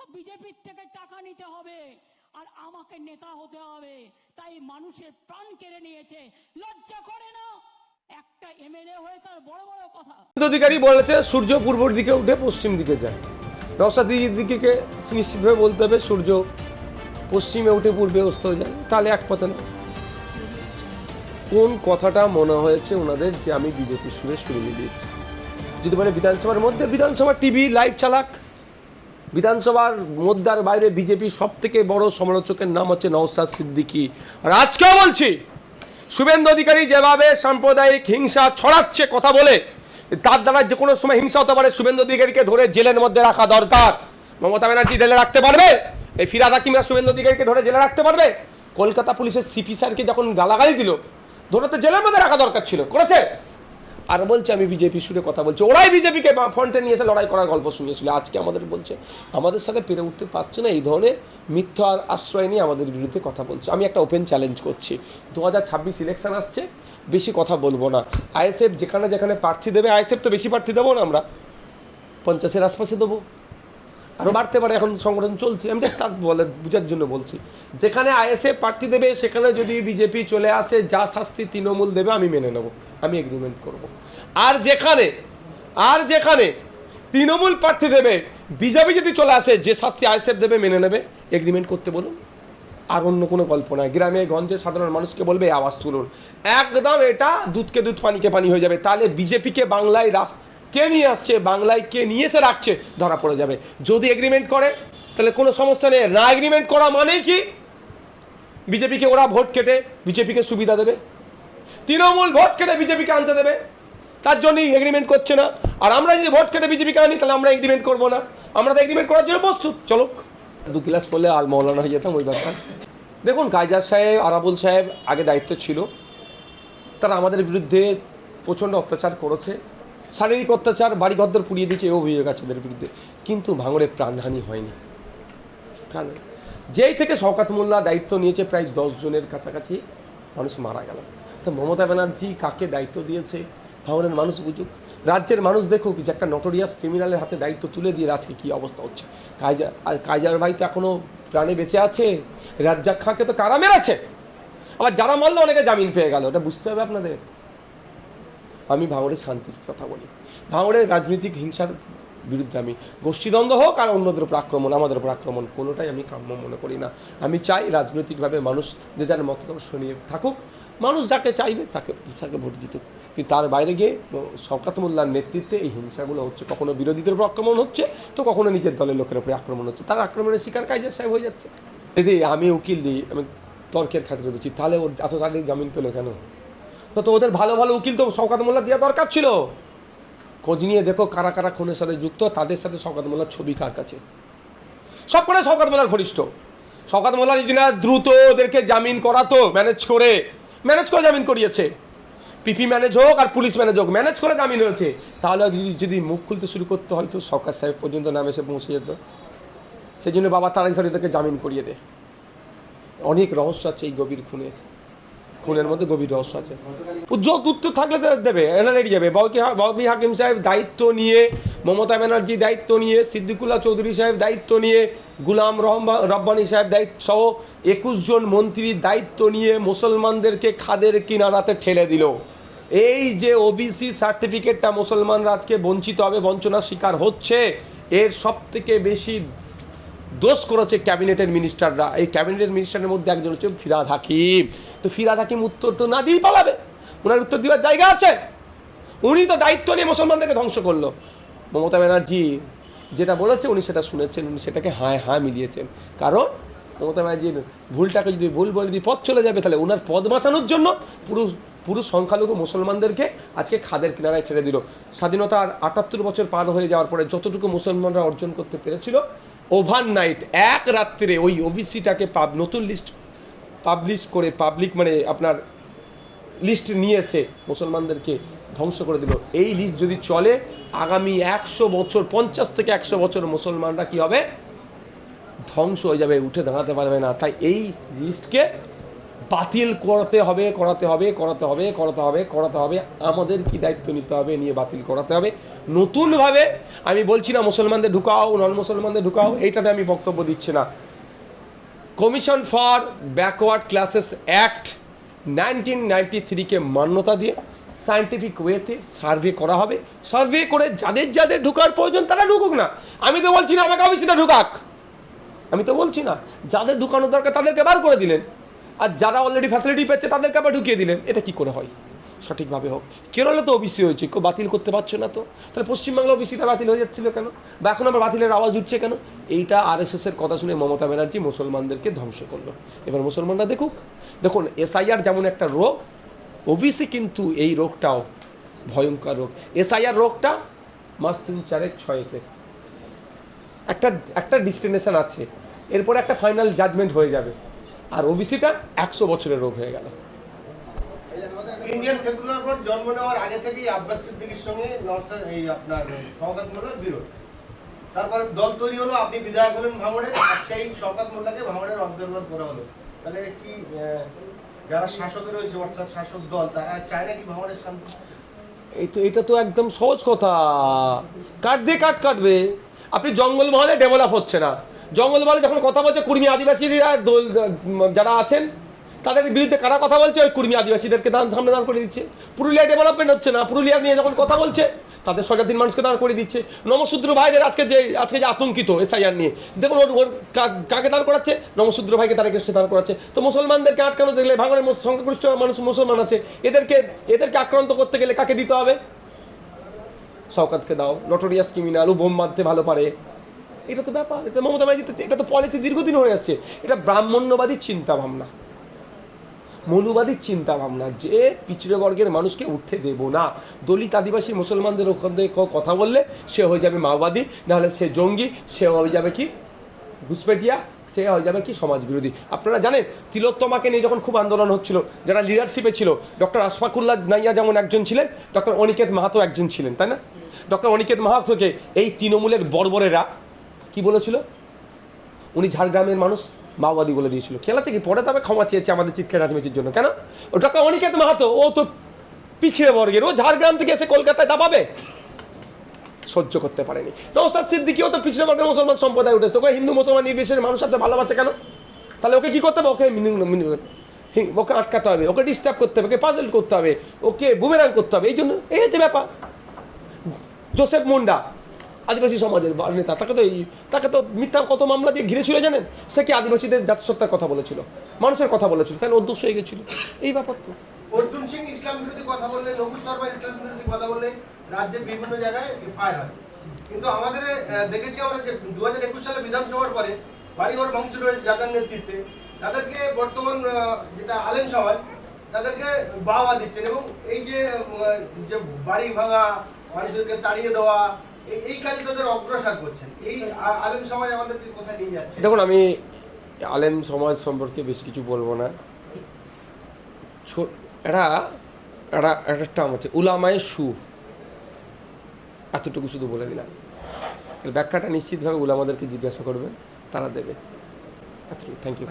তো বিজেপির থেকে টাকা নিতে হবে। আর আমাকে নেতা হতে হবে। তাই মানুষের প্রাণ কেড়ে নিয়েছে। লজ্জা করে না। একটা এমএলএ হয়ে তার বড় বড় কথা। অধিকারী বলেছে, সূর্য পূর্ব দিকে উঠে পশ্চিম দিকে যায়। নওশাদ দিকে নিশ্চিতভাবে বলতে হবে, সূর্য পশ্চিমে উঠে পূর্বে অস্ত হয়ে যায়। তাহলে এক পথে না কোন কথাটা মনে হয়েছে ওনাদের, যে আমি বিজেপি সুরে শুনে দিয়েছি? যদি বলে বিধানসভার মধ্যে বিধানসভা টিভি, লাইভ চালাক বিধানসভার আর বাইরে বিজেপি সব থেকে বড় সমালোচকের নাম হচ্ছে নওসাদ সিদ্দিকী। আর আজকেও বলছি, শুভেন্দু অধিকারী যেভাবে সাম্প্রদায়িক হিংসা ছড়াচ্ছে কথা বলে, তার দ্বারা যে কোনো সময় হিংসা হতে পারে, শুভেন্দু অধিকারীকে ধরে জেলের মধ্যে রাখা দরকার। মমতা ব্যানার্জি জেলে রাখতে পারবে? এই ফিরাদ হাকিমরা শুভেন্দু অধিকারীকে ধরে জেলে রাখতে পারবে? কলকাতা পুলিশের সিপি স্যারকে যখন গালাগালি দিল, ধরে তো জেলের মধ্যে রাখা দরকার ছিল, করেছে? আর বলছে, আমি বিজেপি সুরে কথা বলছি। ওরাই বিজেপিকে ফ্রন্টে নিয়ে এসে লড়াই করার গল্প শুনিয়েছিল, আজকে আমাদের বলছে। আমাদের সাথে পেরে উঠতে পারছে না, এই ধরনের মিথ্যা আর আশ্রয় নিয়ে আমাদের বিরুদ্ধে কথা বলছে। আমি একটা ওপেন চ্যালেঞ্জ করছি। দু হাজার ছাব্বিশ ইলেকশন আসছে, বেশি কথা বলব না। আইএসএফ যেখানে যেখানে প্রার্থী দেবে, আইএসএফ তো বেশি প্রার্থী দেবো না আমরা। পঞ্চাশের আশপাশে দেবো। আরও বাড়তে পারে, এখন সংগঠন চলছে। আমি জাস্ট তার বলে বোঝার জন্য বলছি। যেখানে আইএসএফ প্রার্থী দেবে, সেখানে যদি বিজেপি চলে আসে, যা শাস্তি তৃণমূল দেবে, আমি মেনে নেব। আমি এগ্রিমেন্ট করব। আর যেখানে আর যেখানে তৃণমূল প্রার্থী দেবে, বিজেপি যদি চলে আসে, যে শাস্তি আইএসএফ দেবে, মেনে নেবে এগ্রিমেন্ট করতে বলুন। আর অন্য কোনো গল্প নয়। গ্রামে, গঞ্জে সাধারণ মানুষকে বলবে আওয়াজ তুলুন। একদম এটা দুধকে দুধ পানিকে পানি হয়ে যাবে। তাহলে বিজেপিকে বাংলায় রাস, কে নিয়ে আসছে? বাংলায় কে নিয়ে এসে রাখছে? ধরা পড়ে যাবে। যদি এগ্রিমেন্ট করে, তাহলে কোনো সমস্যা নেই। না এগ্রিমেন্ট করা মানেই কি? বিজেপিকে ওরা ভোট কেটে, বিজেপিকে সুবিধা দেবে। তৃণমূল ভোট কেটে বিজেপিকে আনতে দেবে। তার জন্যই এগ্রিমেন্ট করছে না। আর আমরা যদি ভোট কেটে বিজেপিকে আনি, তাহলে আমরা এগ্রিমেন্ট করব না। আমরা তো এগ্রিমেন্ট করার জন্য প্রস্তুত। চলো। দু ক্লাস পড়লে আর মৌলানা হয়ে যেতাম, ওই ব্যাপার। দেখুন কাইজার সাহেব, আরাবুল সাহেব আগে দায়িত্ব ছিল। তারা আমাদের বিরুদ্ধে প্রচণ্ড অত্যাচার করেছে। শারীরিক অত্যাচার বাড়ি ঘরদর পুড়িয়ে দিয়েছে এই অভিযোগ আছে ওদের বিরুদ্ধে। কিন্তু ভাঙড়ে প্রাণহানি হয়নি। যেই থেকে শওকাত মোল্লা দায়িত্ব নিয়েছে, প্রায় দশ জনের কাছাকাছি মানুষ মারা গেল। তো মমতা ব্যানার্জি কাকে দায়িত্ব দিয়েছে? ভাঙড়ের মানুষ বুঝুক। রাজ্যের মানুষ দেখুক যে একটা নটোরিয়াস ক্রিমিনালের হাতে দায়িত্ব তুলে দিয়ে আজকে কী অবস্থা হচ্ছে। কাইজার আর কাইজার ভাই তো এখনও প্রাণে বেঁচে আছে। রাজ্জাক খাঁকে তো কারা মেরেছে? আবার যারা মারলো অনেকে জামিন পেয়ে গেল। ওটা বুঝতে হবে আপনাদের। আমি ভাঙড়ের শান্তির কথা বলি। ভাঙড়ের রাজনৈতিক হিংসার বিরুদ্ধে আমি গোষ্ঠীদ্বন্দ্ব হোক আর অন্যদের উপর আক্রমণ, আমাদের উপর আক্রমণ, কোনোটাই আমি কাম্য মনে করি না। আমি চাই রাজনৈতিকভাবে মানুষ যে যার মতাদর্শ নিয়ে থাকুক মানুষ যাকে চাইবে তাকে তাকে ভোট দিতুক কিন্তু তার বাইরে গিয়ে শওকাত মোল্লার নেতৃত্বে এই হিংসাগুলো হচ্ছে, কখনো বিরোধীদের উপর আক্রমণ হচ্ছে, তো কখনো নিজের দলের লোকের উপরে আক্রমণ হচ্ছে। তার আক্রমণের শিকার কাজের সাহেব হয়ে যাচ্ছে। দিদি আমি উকিল দিই, আমি তর্কের খাতিরে বলছি, তাহলে ওর এত তাড়াতাড়ি জামিন পেল কেন? তো তো ওদের ভালো ভালো উকিল তো শওকাত মোল্লা দেওয়া দরকার ছিল। খোঁজ নিয়ে দেখো কারা কারা খুনের সাথে যুক্ত, তাদের সাথে শওকাত মোল্লার ছবি কার কাছে? সব করে শওকাত মোল্লার ঘনিষ্ঠ। শওকাত মোল্লার যদি না দ্রুত ওদেরকে জামিন করাতো ম্যানেজ করে। ম্যানেজ করে জামিন করিয়েছে। পিপি ম্যানেজ হোক আর পুলিশ ম্যানেজ হোক, ম্যানেজ করে জামিন হয়েছে। তাহলে যদি যদি মুখ খুলতে শুরু করতে হয়তো সরকার সাহেব পর্যন্ত নাম এসে পৌঁছে যেত। সেই জন্য বাবা তাড়াতাড়ি তাদেরকে জামিন করিয়ে দে। অনেক রহস্য আছে এই গভীর খুনের খুনের মধ্যে গভীর রহস্য আছে। উজ্জ্বল উত্তর থাকলে দেবে এনার এড়িয়ে যাবে বাবি হাকিম সাহেব দায়িত্ব নিয়ে মমতা ব্যানার্জি দায়িত্ব নিয়ে, সিদ্দিকুল্লাহ চৌধুরী সাহেব দায়িত্ব নিয়ে, গুলাম রহমান রব্বানি সাহেব দায়িত্ব সহ একুশ জন মন্ত্রীর দায়িত্ব নিয়ে মুসলমানদেরকে খাদের কিনারাতে ঠেলে দিল। এই যে ওবিসি সার্টিফিকেটটা মুসলমানরা আজকে বঞ্চিত হবে, বঞ্চনার শিকার হচ্ছে, এর সব থেকে বেশি দোষ করেছে ক্যাবিনেটের মিনিস্টাররা। এই ক্যাবিনেটের মিনিস্টারের মধ্যে একজন হচ্ছে ফিরাদ হাকিম। তো ফিরাদ হাকিম উত্তর তো না দিয়েই পালাবে। ওনার উত্তর দেওয়ার জায়গা আছে। উনি তো দায়িত্ব নিয়ে মুসলমানদেরকে ধ্বংস করল। মমতা ব্যানার্জি যেটা বলেছে, উনি সেটা শুনেছেন, উনি সেটাকে হায় হাঁ মিলিয়েছেন। কারণ মমতা ব্যানার্জির ভুলটাকে যদি ভুল বলে দিয়ে পথ চলে যাবে, তাহলে ওনার পদ বাঁচানোর জন্য পুরো পুরো সংখ্যালঘু মুসলমানদেরকে আজকে খাদের কিনারায় ছেড়ে দিল। স্বাধীনতার আটাত্তর বছর পার হয়ে যাওয়ার পরে যতটুকু মুসলমানরা অর্জন করতে পেরেছিল ওভারনাইট এক রাত্রে ওই ওবিসিটাকে পাব নতুন লিস্ট পাবলিশ করে পাবলিক মানে আপনার লিস্ট নিয়ে এসে মুসলমানদেরকে ধ্বংস করে দিল। এই লিস্ট যদি চলে আগামী একশো বছর, পঞ্চাশ থেকে একশো বছর মুসলমানরা কি হবে? ধ্বংস হয়ে যাবে, উঠে দাঁড়াতে পারবে না। তাই এই লিস্টকে বাতিল করাতে হবে করাতে হবে করাতে হবে করাতে হবে করাতে হবে। আমাদের কি দায়িত্ব নিতে হবে, নিয়ে বাতিল করাতে হবে। নতুনভাবে আমি বলছি না মুসলমানদের ঢুকাও, নন মুসলমানদের ঢুকাও, এইটাতে আমি বক্তব্য দিচ্ছি না। Commission for backward classes act nineteen ninety থ্রিকে মান্যতা দিয়ে সায়েন্টিফিক ওয়েতে সার্ভে করা হবে। সার্ভে করে যাদের যাদের ঢুকার প্রয়োজন তারা ঢুকুক না। আমি তো বলছি না আমাকে অফিসে ঢুকাক। আমি তো বলছি না, যাদের ঢুকানো দরকার তাদেরকে বার করে দিলেন। আর যারা অলরেডি ফ্যাসিলিটি পেয়েছে তাদেরকে আবার ঢুকিয়ে দিলেন। এটা কি করে হয়? সঠিকভাবে হোক। কেরলে তো ওবিসি হয়েছে, কেউ বাতিল করতে পারছ না তো। তাহলে পশ্চিমবাংলা ওবিসিটা বাতিল হয়ে যাচ্ছিল কেন? বা এখন আবার বাতিলের আওয়াজ উঠছে কেন? এইটা আর এর কথা শুনে মমতা ব্যানার্জি মুসলমানদেরকে ধ্বংস করল। এবার মুসলমানরা দেখুক। দেখুন এসআইআর যেমন একটা রোগ ওবিসি কিন্তু এই রোগটাও ভয়ঙ্কর রোগ। এসআইআর রোগটা মাস তিন চারেক ছয়েকের একটা একটা ডিস্টিনেশন আছে। এরপরে একটা ফাইনাল জাজমেন্ট হয়ে যাবে। আর ওবিসিটা একশো বছরের রোগ হয়ে গেল। ইন্ডিয়ান জন্ম নেওয়ার আগে থেকেই সঙ্গে এই আপনার মোল্লার বিরোধ। তারপরে দল তৈরি হলো, আপনি বিধায়ক হলেন মোল্লাকে করা হলো। তাহলে কি এই তো, এটা তো একদম সহজ কথা। দিয়ে কাট কাটবে। আপনি জঙ্গল মহলে ডেভেলপ হচ্ছে না। জঙ্গল মহলে যখন কথা বলছে কুর্মী আদিবাসীরা যারা আছেন, তাদের বিরুদ্ধে কারা কথা বলছে? ওই কুর্মী আদিবাসীদেরকে দান সামনে দান করে দিচ্ছে। পুরুলিয়া ডেভেলপমেন্ট হচ্ছে না। পুরুলিয়া নিয়ে যখন কথা বলছে তাদের সজা দিন মানুষকে দাঁড় করে দিচ্ছে। নমশূদ্র ভাইদের আজকে যে আজকে যে আতঙ্কিত এসআইআর নিয়ে। দেখুন, ওর ওর কাকে দাঁড় করাচ্ছে? নমশূদ্র ভাইকে তারা এসে দাঁড় করাচ্ছে। তো মুসলমানদেরকে আটকানো দেখলে ভাঙনের সংখ্যাগরিষ্ঠ মানুষ মুসলমান আছে। এদেরকে এদেরকে আক্রান্ত করতে গেলে কাকে দিতে হবে? শওকাতকে দাও। নটোরিয়াস ক্রিমিনাল ও বোম মারতে ভালো পারে। এটা তো ব্যাপার। এটা মমতা ব্যানার্জি এটা তো পলিসি দীর্ঘদিন হয়ে আসছে। এটা ব্রাহ্মণ্যবাদী চিন্তা ভাবনা মনুবাদী চিন্তা ভাবনা যে পিছড়ে বর্গের মানুষকে উঠতে দেব না। দলিত আদিবাসী মুসলমানদের ওখান থেকে কথা বললে সে হয়ে যাবে মাওবাদী, নাহলে সে জঙ্গি, সে হয়ে যাবে কি ঘুষপেটিয়া, সে হয়ে যাবে কি সমাজ বিরোধী আপনারা জানেন, তিলোত্তমাকে নিয়ে যখন খুব আন্দোলন হচ্ছিল, যারা লিডারশিপে ছিল, ডক্টর আশফাকুল্লাহ নাইয়া যেমন একজন ছিলেন, ডক্টর অনিকেত মাহাতো একজন ছিলেন, তাই না? ডক্টর অনিকেত মাহাতোকে এই তৃণমূলের বর্বরেরা কি বলেছিল? উনি ঝাড়গ্রামের মানুষ। মাওবাদী বলে দিয়েছিল। খেলা থেকে পরে তবে ক্ষমা চেয়েছে আমাদের চিৎকার রাজনীতির জন্য, কেন? ওটা তো অনিকেত মাহাতো, ও তো পিছিয়ে বর্গের ও ঝাড়গ্রাম থেকে এসে কলকাতায় দাবাবে? সহ্য করতে পারেনি। নৌসাদ সিদ্দিকিও তো পিছিয়ে বর্গের মুসলমান সম্প্রদায় উঠেছে, ওকে হিন্দু, মুসলমান, নির্বিশেষে মানুষ সাথে ভালোবাসে কেন? তাহলে ওকে কি করতে হবে? ওকে ওকে আটকাতে হবে, ওকে ডিস্টার্ব করতে হবে, ওকে পাজল করতে হবে, ওকে বুমেরাং করতে হবে, এই জন্য, এই হচ্ছে ব্যাপার। জোসেফ মুন্ডা আদিবাসী সমাজের নেতা, তাকে তো এই- তাকে তো মিথ্যা কত মামলা দিয়ে ঘিরে ছিল জানেন? সে কি আদিবাসীদের জাতিসত্তার কথা বলেছিল? মানুষের কথা বলেছিল তাই অধ্যক্ষ হয়ে গেছিল। এই ব্যাপার তো। অর্জুন সিং ইসলাম বিরোধী কথা বললে নবু শর্মা ইসলাম বিরোধী কথা বললে রাজ্যের বিভিন্ন জায়গায় ফায়ার হয়। কিন্তু আমাদের দেখেছি আমরা যে দু হাজার একুশ সালে বিধানসভার পরে বাড়িঘর ভাঙচুর হয়েছে যাদের নেতৃত্বে, তাদেরকে বর্তমান যেটা আলেম সমাজ, তাদেরকে বাহবা দিচ্ছেন এবং এই যে বাড়ি ভাঙা, মানুষদেরকে তাড়িয়ে দেওয়া দেখুন, আমি আলেম সমাজ সম্পর্কে বেশি কিছু বলব না। এরা একটা টার্ম আছে উলামায় সু এতটুকু শুধু বলে দিলাম। ব্যাখ্যাটা নিশ্চিতভাবে উলামাদেরকে জিজ্ঞাসা করবে তারা দেবে। এতটুকু। Thank you